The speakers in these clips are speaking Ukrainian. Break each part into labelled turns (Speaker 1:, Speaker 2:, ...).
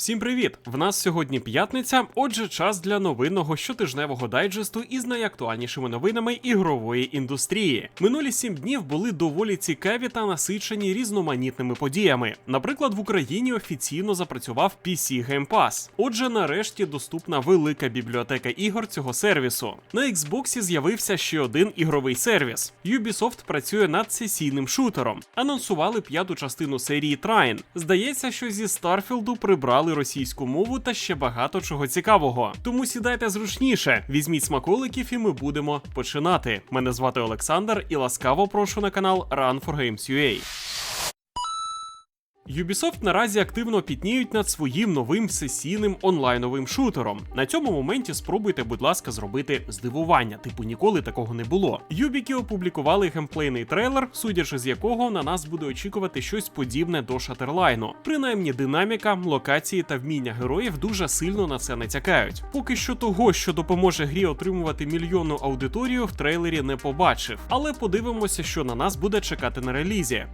Speaker 1: Всім привіт! В нас сьогодні п'ятниця, отже, час для новинного щотижневого дайджесту із найактуальнішими новинами ігрової індустрії. Минулі сім днів були доволі цікаві та насичені різноманітними подіями. Наприклад, в Україні офіційно запрацював PC Game Pass. Отже, нарешті доступна велика бібліотека ігор цього сервісу. На Xbox з'явився ще один ігровий сервіс. Ubisoft працює над сесійним шутером. Анонсували п'яту частину серії Trine. Здається, що зі Старфілду прибрали російську мову та ще багато чого цікавого. Тому сідайте зручніше, візьміть смаколиків, і ми будемо починати. Мене звати Олександр і ласкаво прошу на канал Run for Games UA. Ubisoft наразі активно пітніють над своїм новим сесійним онлайновим шутером. На цьому моменті спробуйте, будь ласка, зробити здивування, типу ніколи такого не було. Юбіки опублікували геймплейний трейлер, судячи з якого на нас буде очікувати щось подібне до Шатерлайну. Принаймні, динаміка, локації та вміння героїв дуже сильно на це натякають. Поки що того, що допоможе грі отримувати мільйонну аудиторію, в трейлері не побачив. Але подивимося, що на нас буде чекати на релізі.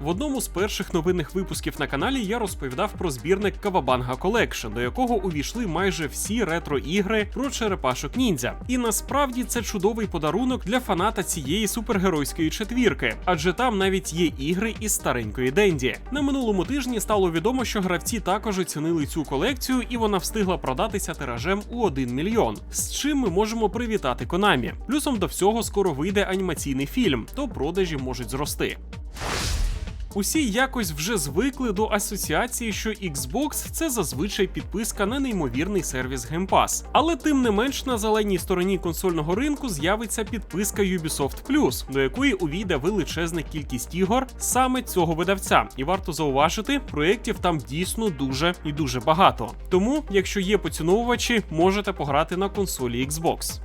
Speaker 1: В одному з перших новинних випусків на каналі я розповідав про збірник Kawabanga Collection, до якого увійшли майже всі ретро-ігри про черепашок ніндзя. І насправді це чудовий подарунок для фаната цієї супергеройської четвірки, адже там навіть є ігри із старенької Денді. На минулому тижні стало відомо, що гравці також оцінили цю колекцію, і вона встигла продатися тиражем у 1 мільйон. З чим ми можемо привітати Konami. Плюсом до всього скоро вийде анімаційний фільм, то продажі можуть зрости. Усі якось вже звикли до асоціації, що Xbox це зазвичай підписка на неймовірний сервіс Game Pass. Але тим не менш на зеленій стороні консольного ринку з'явиться підписка Ubisoft Plus, до якої увійде величезна кількість ігор саме цього видавця. І варто зауважити, проєктів там дійсно дуже і дуже багато. Тому, якщо є поціновувачі, можете пограти на консолі Xbox.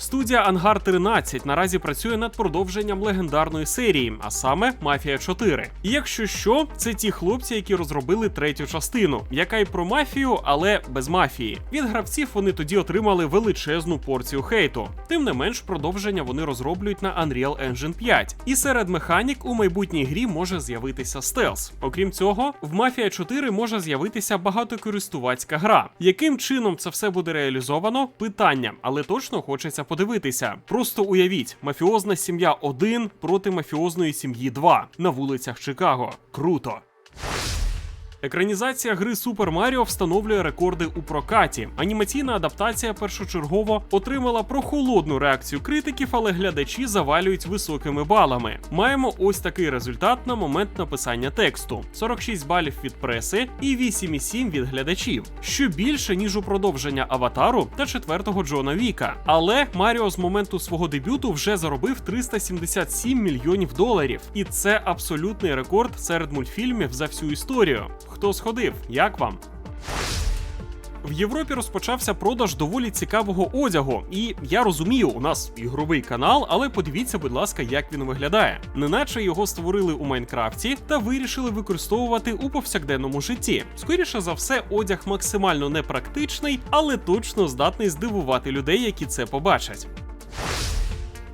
Speaker 1: Студія Ангар 13 наразі працює над продовженням легендарної серії, а саме Мафія 4. І якщо що, це ті хлопці, які розробили третю частину, яка й про мафію, але без мафії. Від гравців вони тоді отримали величезну порцію хейту. Тим не менш, продовження вони розроблюють на Unreal Engine 5. І серед механік у майбутній грі може з'явитися стелс. Окрім цього, в Мафія 4 може з'явитися багатокористувацька гра. Яким чином це все буде реалізовано? Питання, але точно хочеться подивитися. Просто уявіть, мафіозна сім'я 1 проти мафіозної сім'ї 2 на вулицях Чикаго. Круто. Екранізація гри Super Mario встановлює рекорди у прокаті. Анімаційна адаптація першочергово отримала прохолодну реакцію критиків, але глядачі завалюють високими балами. Маємо ось такий результат на момент написання тексту: 46 балів від преси і 8,7 від глядачів, що більше ніж у продовження аватару та четвертого Джона Віка. Але Маріо з моменту свого дебюту вже заробив 377 мільйонів доларів, і це абсолютний рекорд серед мультфільмів за всю історію. Хто сходив? Як вам? В Європі розпочався продаж доволі цікавого одягу, і я розумію, у нас ігровий канал, але подивіться, будь ласка, як він виглядає. Неначе його створили у Майнкрафті та вирішили використовувати у повсякденному житті. Скоріше за все, одяг максимально непрактичний, але точно здатний здивувати людей, які це побачать.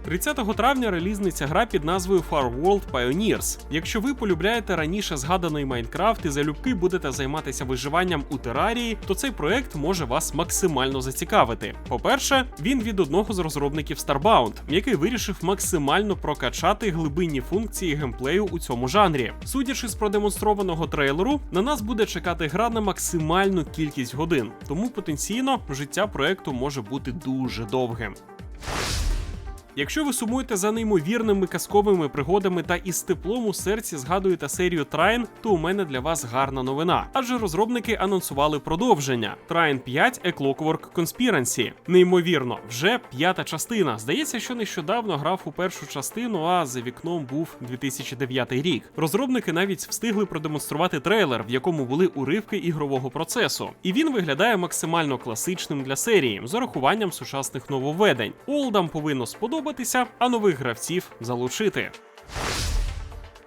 Speaker 1: 30 травня релізниця гра під назвою Far World Pioneers. Якщо ви полюбляєте раніше згаданий Майнкрафт і залюбки будете займатися виживанням у терарії, то цей проект може вас максимально зацікавити. По-перше, він від одного з розробників Starbound, який вирішив максимально прокачати глибинні функції геймплею у цьому жанрі. Судячи з продемонстрованого трейлеру, на нас буде чекати гра на максимальну кількість годин, тому потенційно життя проекту може бути дуже довгим. Якщо ви сумуєте за неймовірними казковими пригодами та із теплом у серці згадуєте серію Трайн, то у мене для вас гарна новина. Адже розробники анонсували продовження Trine 5 A Clockwork Conspiracy. Неймовірно, вже п'ята частина. Здається, що нещодавно грав у першу частину, а за вікном був 2009 рік. Розробники навіть встигли продемонструвати трейлер, в якому були уривки ігрового процесу. І він виглядає максимально класичним для серії з урахуванням сучасних нововведень. Олдам повинно сподобатися, а нових гравців залучити.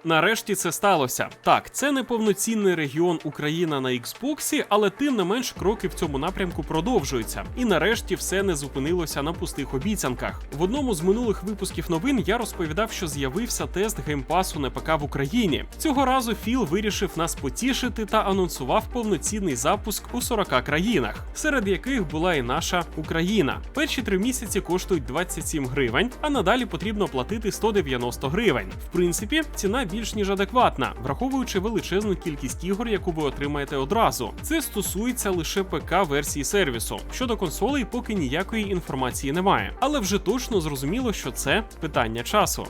Speaker 1: Нарешті це сталося. Так, це не повноцінний регіон Україна на Xbox, але тим не менш кроки в цьому напрямку продовжуються. І нарешті все не зупинилося на пустих обіцянках. В одному з минулих випусків новин я розповідав, що з'явився тест геймпасу на ПК в Україні. Цього разу Філ вирішив нас потішити та анонсував повноцінний запуск у 40 країнах, серед яких була і наша Україна. Перші три місяці коштують 27 гривень, а надалі потрібно платити 190 гривень. В принципі, ціна більш ніж адекватна, враховуючи величезну кількість ігор, яку ви отримаєте одразу. Це стосується лише ПК версії сервісу. Щодо консолей, поки ніякої інформації немає, але вже точно зрозуміло, що це питання часу.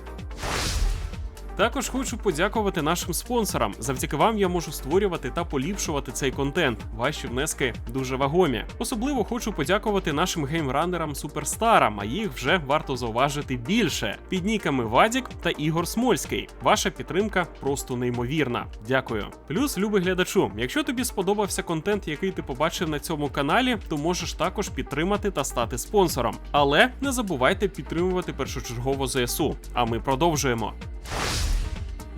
Speaker 1: Також хочу подякувати нашим спонсорам. Завдяки вам я можу створювати та поліпшувати цей контент. Ваші внески дуже вагомі. Особливо хочу подякувати нашим геймранерам суперстарам, а їх вже варто зауважити більше. Під ніками Вадік та Ігор Смольський. Ваша підтримка просто неймовірна. Дякую. Плюс, любий глядачу, якщо тобі сподобався контент, який ти побачив на цьому каналі, то можеш також підтримати та стати спонсором. Але не забувайте підтримувати першочергово ЗСУ. А ми продовжуємо.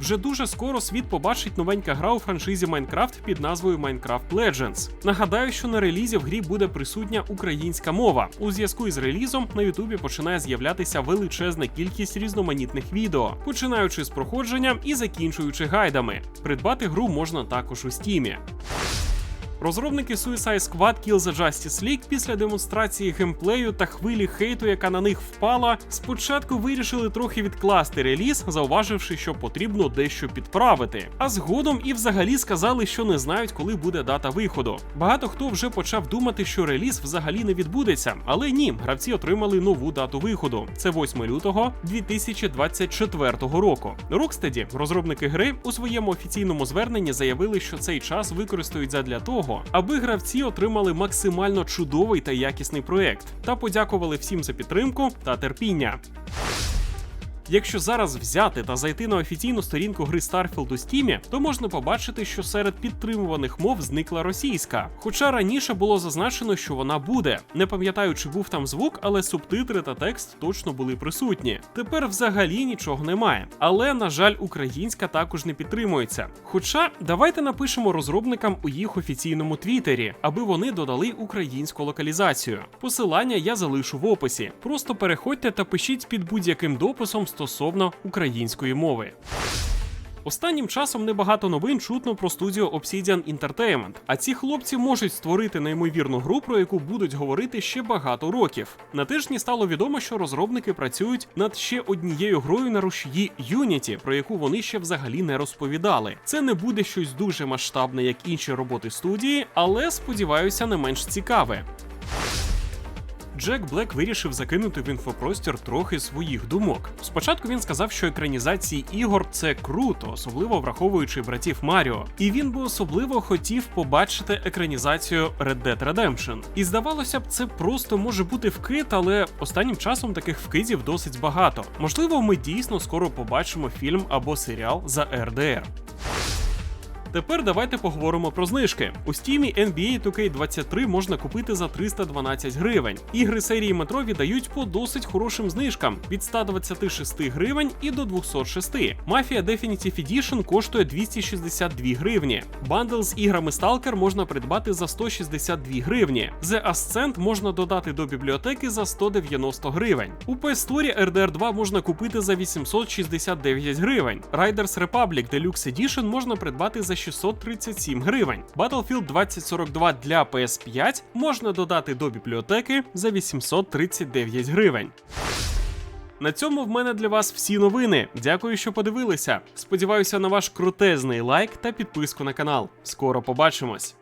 Speaker 1: Вже дуже скоро світ побачить новенька гра у франшизі Майнкрафт під назвою Minecraft Legends. Нагадаю, що на релізі в грі буде присутня українська мова. У зв'язку із релізом на Ютубі починає з'являтися величезна кількість різноманітних відео, починаючи з проходження і закінчуючи гайдами. Придбати гру можна також у стімі. Розробники Suicide Squad Kill the Justice League після демонстрації геймплею та хвилі хейту, яка на них впала, спочатку вирішили трохи відкласти реліз, зауваживши, що потрібно дещо підправити. А згодом і взагалі сказали, що не знають, коли буде дата виходу. Багато хто вже почав думати, що реліз взагалі не відбудеться, але ні, гравці отримали нову дату виходу. Це 8 лютого 2024 року. Rocksteady, розробники гри, у своєму офіційному зверненні заявили, що цей час використають задля того аби гравці отримали максимально чудовий та якісний проект, та подякували всім за підтримку та терпіння. Якщо зараз взяти та зайти на офіційну сторінку гри Starfield у Steam, то можна побачити, що серед підтримуваних мов зникла російська. Хоча раніше було зазначено, що вона буде. Не пам'ятаю, чи був там звук, але субтитри та текст точно були присутні. Тепер взагалі нічого немає. Але, на жаль, українська також не підтримується. Хоча давайте напишемо розробникам у їх офіційному твіттері, аби вони додали українську локалізацію. Посилання я залишу в описі. Просто переходьте та пишіть під будь-яким дописом стосовно української мови. Останнім часом небагато новин чутно про студію Obsidian Entertainment, а ці хлопці можуть створити неймовірну гру, про яку будуть говорити ще багато років. На тижні стало відомо, що розробники працюють над ще однією грою на рушії Unity, про яку вони ще взагалі не розповідали. Це не буде щось дуже масштабне, як інші роботи студії, але сподіваюся, не менш цікаве. Джек Блек вирішив закинути в інфопростір трохи своїх думок. Спочатку він сказав, що екранізації ігор це круто, особливо враховуючи братів Маріо. І він би особливо хотів побачити екранізацію Red Dead Redemption. І здавалося б, це просто може бути вкид, але останнім часом таких вкидів досить багато. Можливо, ми дійсно скоро побачимо фільм або серіал за RDR. Тепер давайте поговоримо про знижки. У стімі NBA 2K23 можна купити за 312 гривень. Ігри серії метро віддають по досить хорошим знижкам від 126 гривень і до 206. Mafia Definitive Edition коштує 262 гривні. Бандл з іграми Stalker можна придбати за 162 гривні. The Ascent можна додати до бібліотеки за 190 гривень. У PS Store RDR 2 можна купити за 869 гривень. Riders Republic Deluxe Edition можна придбати за 637 гривень. Battlefield 2042 для PS5 можна додати до бібліотеки за 839 гривень. На цьому в мене для вас всі новини. Дякую, що подивилися. Сподіваюся на ваш крутезний лайк та підписку на канал. Скоро побачимось.